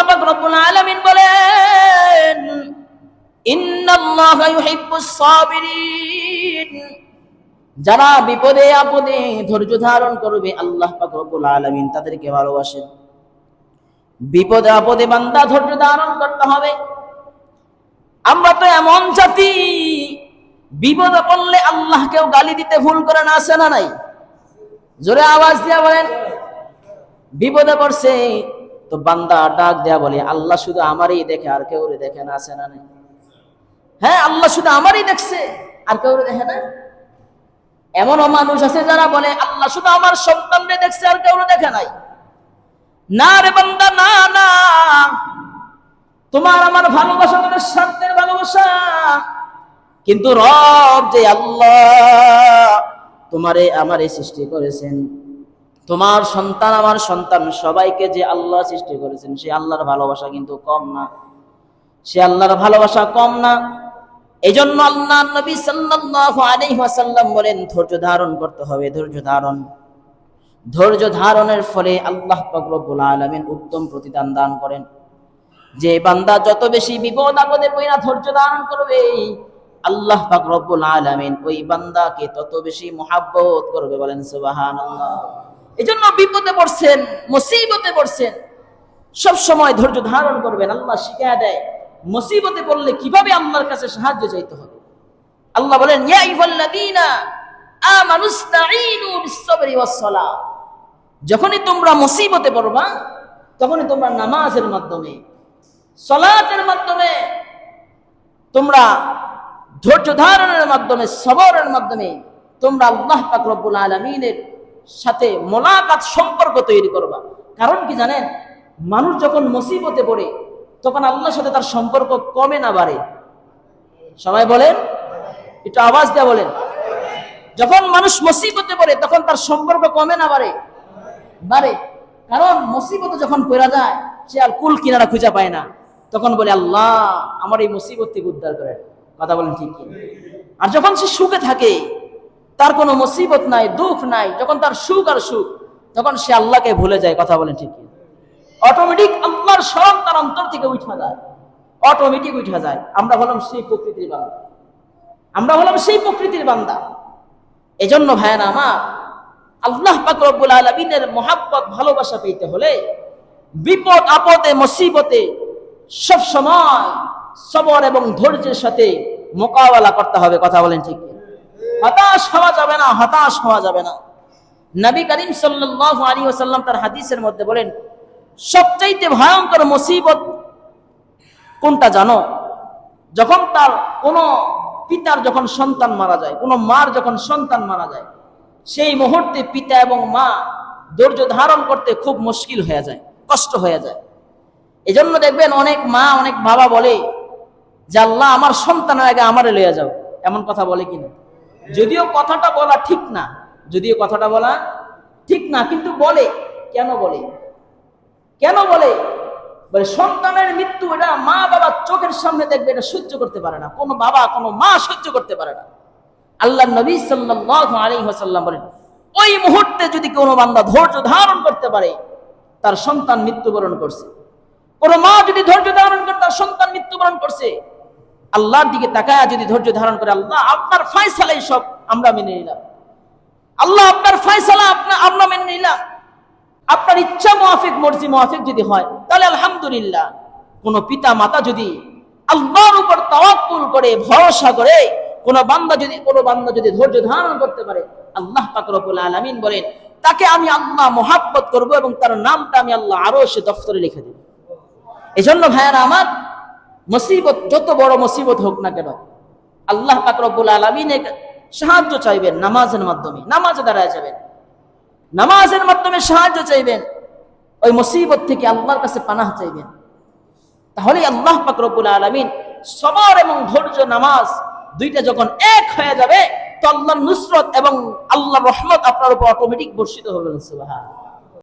আল্লাহ রব্বুল আলামিন বলেন যারা বিপদে আপদে ধৈর্য ধারণ করবে আল্লাহ পাক আলামিন তাদেরকে ভালোবাসেন। বিপদে আপদে বান্দা ধৈর্য ধারণ করতে হবে। আমরা তো এমন জাতি, বিপদে পড়লে আল্লাহকেও গালি দিতে ভুল করে না আসে না নাই? জোরে আওয়াজ দিয়া বলেন, বিপদে পড়ছে তো বান্দা ডাক দেয়া বলে, আল্লাহ শুধু আমারই দেখে, আর কেউ দেখে না আসে না নাই? হ্যাঁ আল্লাহ শুধু আমারই দেখছে, আর কেউ দেখে না? এমনও মানুষ আছে যারা বলে, আল্লাহ শুধু আমার সন্তানরে দেখছে, আর কেউ দেখে নাই। না রে বান্দা, না না। তোমার আমার ভালোবাসা, তোমার স্বার্থের ভালোবাসা। কিন্তু রব যে আল্লাহ তোমারে আমারে সৃষ্টি করেছেন তোমার সন্তান, আমার সন্তান, সবাইকে যে আল্লাহ সৃষ্টি করেছেন, সে আল্লাহর ভালোবাসা কিন্তু কম না। সে আল্লাহর ভালোবাসা কম না। এই জন্য আল্লাহ নবী সাল্লাম বলেন, ধৈর্য ধারণ করতে হবে, ধৈর্য ধারণ। ধৈর্য ধারণের ফলে আল্লাহ পাক রব্বুল আলামিন উত্তম প্রতিদান দান করেন। যে বান্দা যত বেশি বিপদ আপদে পড়া ধৈর্য ধারণ করবে, আল্লাহ পাক রব্বুল আলামিন ওই বান্দাকে তত বেশি মহাব্বত করবে বলেন, সুবহানাল্লাহ। এজন্য বিপদে পড়ছেন, মুসিবতে পড়ছেন। সব সময় ধৈর্য ধারণ করবেন, আল্লাহ শিখায় দেয়। মুসিবতে পড়লে কীভাবে আল্লাহর কাছে সাহায্য চাইতে হবে? আল্লাহ বলেন, ইয়া আইয়ুহাল্লাযীনা আমানুস্তাঈনু বিস-সাবরি ওয়াস-সালাহ। যখনই তোমরা মুসিবতে পড়বা, তখনই তোমরা নামাজের মাধ্যমে, সলাতের মাধ্যমে, তোমরা ধৈর্য ধারণের মাধ্যমে, সবরের মাধ্যমে, তোমরা আল্লাহ পাক রব্বুল আলামিনের সাথে মোলাকাত সম্পর্ক তৈরি করবা। কারণ কি জানেন? মানুষ যখন মুসিবতে পড়ে, তখন আল্লাহর সাথে তার সম্পর্ক কমে না বাড়ে। সবাই বলেন? একটু আওয়াজ দেয়া বলেন। যখন মানুষ মুসিবতে পড়ে, তখন তার সম্পর্ক কমে না বাড়ে। বাড়ে। কারণ মুসিবতে যখন পড়া যায়, সে আর কুল কিনারা খুঁজে পায় না। তখন বলে, আল্লাহ, আমার এই মুসিবত থেকে উদ্ধার করেন। কথা বলেন ঠিক আর যখন সে সুখে থাকে তার কোনো মুসিবত নাই, দুঃখ নাই, যখন তার সুখ আর সুখ, তখন সে আল্লাহকে ভুলে যায়, কথা বলেন ঠিক অটোমেটিক আল্লাহর স্মরণ তার অন্তর থেকে উঠা যায়। অটোমেটিক উঠা যায়। আমরা হলাম সেই প্রকৃতির বান্দা। আমরা হলাম সেই প্রকৃতির বান্দা। এজন্য ভাইয়ানা আমার, আল্লাহ পাক রব্বুল আলামিনের মহাব্বত, ভালোবাসা পেতে হলে বিপদ, আপদে, মুসিবতে সব সময় সবর এবং ধৈর্যের সাথে মোকাবেলা করতে হবে, কথা বলেন ঠিক? হতাশ হওয়া যাবে না, হতাশ হওয়া যাবে না। নবী করিম সাল্লাল্লাহু আলাইহি ওয়াসাল্লাম তার হাদিসের মধ্যে বলেন, সবচাইতে ভয়ঙ্কর মুসিবত কোনটা জানো? যখন তার কোনো পিতার যখন সন্তান মারা যায়, কোনো মার যখন সন্তান মারা যায়, সেই মুহূর্তে পিতা এবং মা ধৈর্য ধারণ করতে খুব মুশকিল হয়ে যায়, কষ্ট হয়ে যায়। এজন্য দেখবেন অনেক মা, অনেক বাবা বলে যে, আল্লাহ, আমার সন্তানের আগে আমারে লইয়া যাও। এমন কথা বলে কিনা? যদিও কথাটা বলা ঠিক না, যদিও কথাটা বলা ঠিক না, কিন্তু বলে, কেন বলে? কেন বলে? বলে, সন্তানের মৃত্যু এটা মা বাবা চোখের সামনে দেখবে, এটা সহ্য করতে পারে না। কোনো বাবা, কোনো মা সহ্য করতে পারে না। আল্লাহ নবী সাল্লাল্লাহু আলাইহি ওয়াসাল্লাম বলেন, ওই মুহূর্তে যদি কোনো বান্দা ধৈর্য ধারণ করতে পারে, তার সন্তান মৃত্যুবরণ করছে। কোনো মা যদি ধৈর্য ধারণ করে, তার সন্তান মৃত্যুবরণ করছে। আল্লাহর দিকে তাকায় যদি ধৈর্য ধারণ করে, আল্লাহ আপনার ফয়সালাই সব আমরা মেনে নিলাম। আল্লাহ আপনার ফয়সালা আপনার আমরা মেনে নিলাম। আপনার ইচ্ছা মোয়াফিক মর্জি মোয়াফিক যদি হয়, তাহলে আলহামদুলিল্লাহ। কোন পিতা মাতা যদি আল্লাহর উপর তাওয়াক্কুল করে, ভরসা করে, কোন বান্দা যদি কোন বান্দা যদি ধৈর্য ধারণ করতে পারে, আল্লাহ পাক রব্বুল আলামিন বলেন, তাকে আমি আল্লাহ মোহাব্বত করব এবং তার নামটা আমি আল্লাহ আরও সে দফতরে লিখে দেব। এজন্য ভাইয়ারা আমার মুসিবত, যত বড় মুসিবত হোক না কেন, আল্লাহ পাক রব্বুল আলামিনের সাহায্য চাইবেন নামাজের মাধ্যমে, নামাজে দাঁড়ায় যাবেন। নামাজের মাধ্যমে সাহায্য চাইবেন, ওই মুসিবত থেকে আল্লাহর কাছে পানাহ চাইবেন। তাহলে আল্লাহ পাক রব্বুল আলামিন সবার এবং ধৈর্য নামাজ দুইটা যখন এক হয়ে যাবে, তো আল্লাহ নুসরত এবং আল্লাহ রহমত আপনার উপর অটোমেটিক বর্ষিত হবে সুবহান